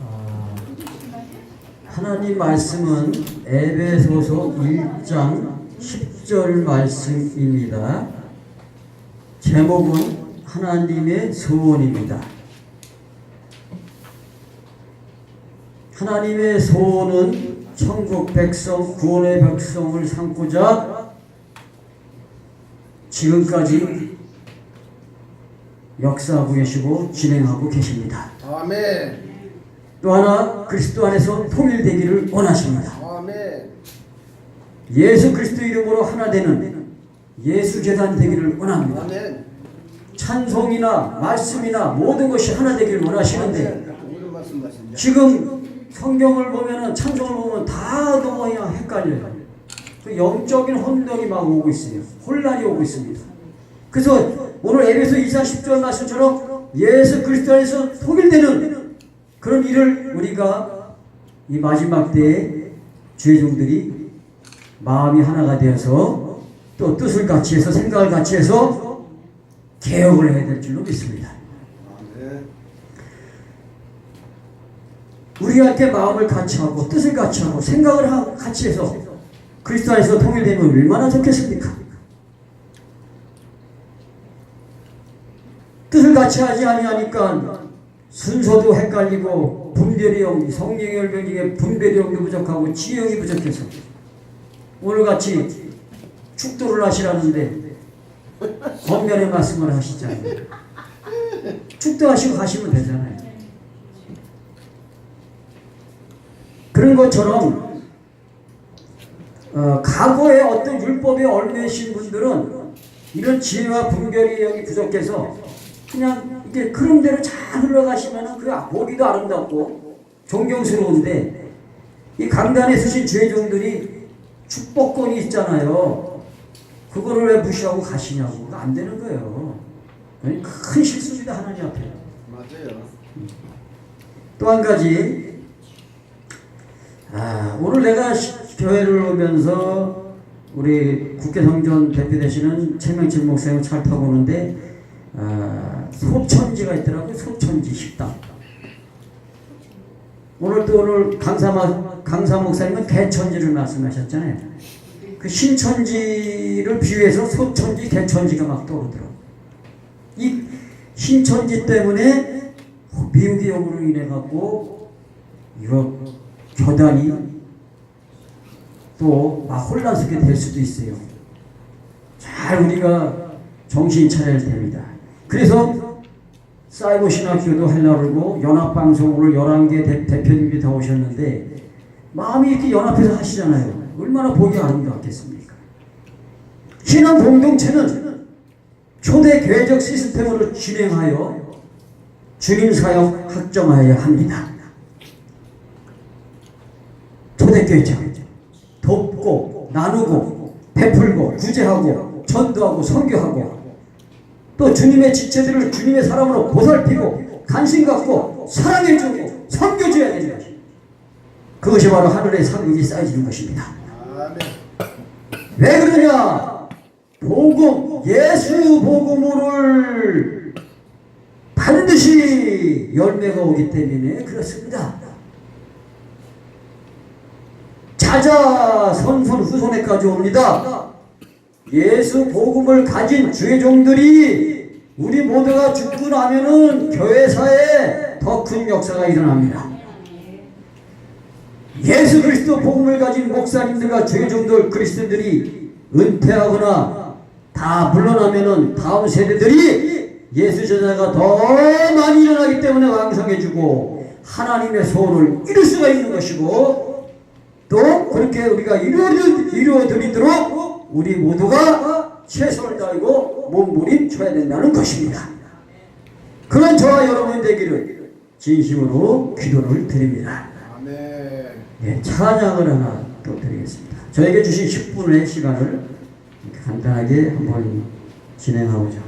아, 하나님 말씀은 에베소서 1장 10절 말씀입니다. 제목은 하나님의 소원입니다. 하나님의 소원은 천국 백성, 구원의 백성을 삼고자 지금까지 역사하고 계시고 진행하고 계십니다. 아멘. 또 하나 그리스도 안에서 통일되기를 원하십니다. 아멘. 예수 그리스도 이름으로 하나 되는 예수 재단 되기를 원합니다. 아멘. 찬송이나 말씀이나 모든 것이 하나 되기를 원하시는데? 지금 성경을 보면은 찬송을 보면 다 너무 그냥 헷갈려요. 그 영적인 혼돈이 막 오고 있어요. 혼란이 오고 있습니다. 그래서 오늘 에베소 2장 10절 말씀처럼 예수 그리스도 안에서 통일되는 그런 일을 우리가 이 마지막 때에 죄종들이 마음이 하나가 되어서 또 뜻을 같이 해서 생각을 같이 해서 개혁을 해야 될 줄로 믿습니다. 우리한테 마음을 같이 하고 뜻을 같이 하고 생각을 하- 같이 해서 그리스도 안에서 통일되면 얼마나 좋겠습니까? 뜻을 같이 하지 아니하니까 순서도 헷갈리고 분별이 영 성령의 열병 중에 분별이 영도 부족하고 지형이 부족해서 오늘 같이 축도를 하시라는데 겉면의 말씀을 하시잖아요. 축도하시고 가시면 되잖아요. 그런 것처럼 어, 과거에 어떤 율법에 얽매신 분들은 이런 지혜와 분별이 여기 부족해서 그냥 이렇게 흐름대로 잘 흘러가시면은 그 보기도 아름답고 존경스러운데 이 강단에 서신 죄종들이 축복권이 있잖아요. 그거를 왜 무시하고 가시냐고 안 되는 거예요. 큰 실수입니다 하나님 앞에. 맞아요. 또 한 가지 아, 오늘 내가 시- 교회를 오면서 우리 국회 성전 대표 되시는 최명칠 목사님 잘 타고 오는데 아, 소천지가 있더라고요. 소천지 식당. 오늘 또 오늘 강사, 마- 강사 목사님은 개천지를 말씀하셨잖아요. 그 신천지를 비유해서 소천지, 개천지가 막 떠오르더라고요. 이 신천지 때문에 미국의 역으로 인해 갖고 이거 교단이 또 막 혼란스럽게 될 수도 있어요. 잘 우리가 정신 차려야 됩니다. 그래서 사이버 신학교도 하려고 그러고 연합방송을 11개 대, 대표님이 다 오셨는데 마음이 이렇게 연합해서 하시잖아요. 얼마나 보기 아름답겠습니까? 신앙 공동체는 초대 교회적 시스템으로 진행하여 주님 사역 확정하여야 합니다. 초대교회죠. 돕고 나누고 베풀고 구제하고 전도하고 선교하고 또 주님의 지체들을 주님의 사람으로 보살피고 관심 갖고 사랑해주고 섬겨줘야 것이 그것이 바로 하늘의 상급이 쌓여지는 것입니다. 왜 그러냐? 복음, 예수 복음을 반드시 열매가 오기 때문에 그렇습니다. 자자 선손 후손에까지 옵니다. 예수 복음을 가진 주의 종들이 우리 모두가 죽고 나면은 교회사에 더 큰 역사가 일어납니다. 예수 그리스도 복음을 가진 목사님들과 주의 종들 그리스도들이 은퇴하거나 다 물러나면은 다음 세대들이 예수 제자가 더 많이 일어나기 때문에 왕성해지고 하나님의 소원을 이룰 수가 있는 것이고 또 그렇게 우리가 이루어, 이루어드리도록 우리 모두가 최선을 다하고 몸부림쳐야 된다는 것입니다. 그런 저와 여러분 되기를 진심으로 기도를 드립니다. 네, 찬양을 하나 또 드리겠습니다. 저에게 주신 10분의 시간을 간단하게 한번 진행하고자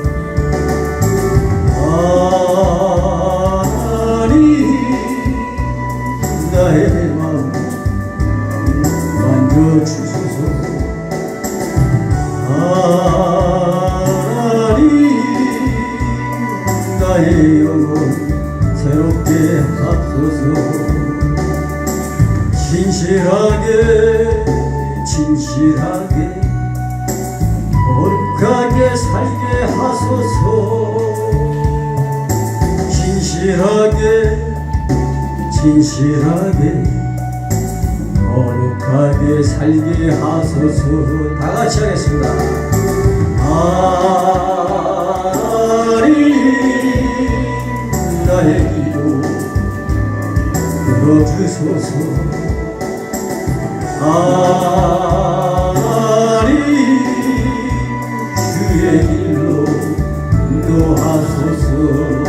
하나님 나의 영혼 새롭게 하소서. 진실하게 진실하게 거룩하게 살게 하소서. 진실하게 진실하게 거룩하게 살게 하소서. 다 같이 하겠습니다. 하나님 나의 기도 들어주소서. 하나님 주의 길로 인도하소서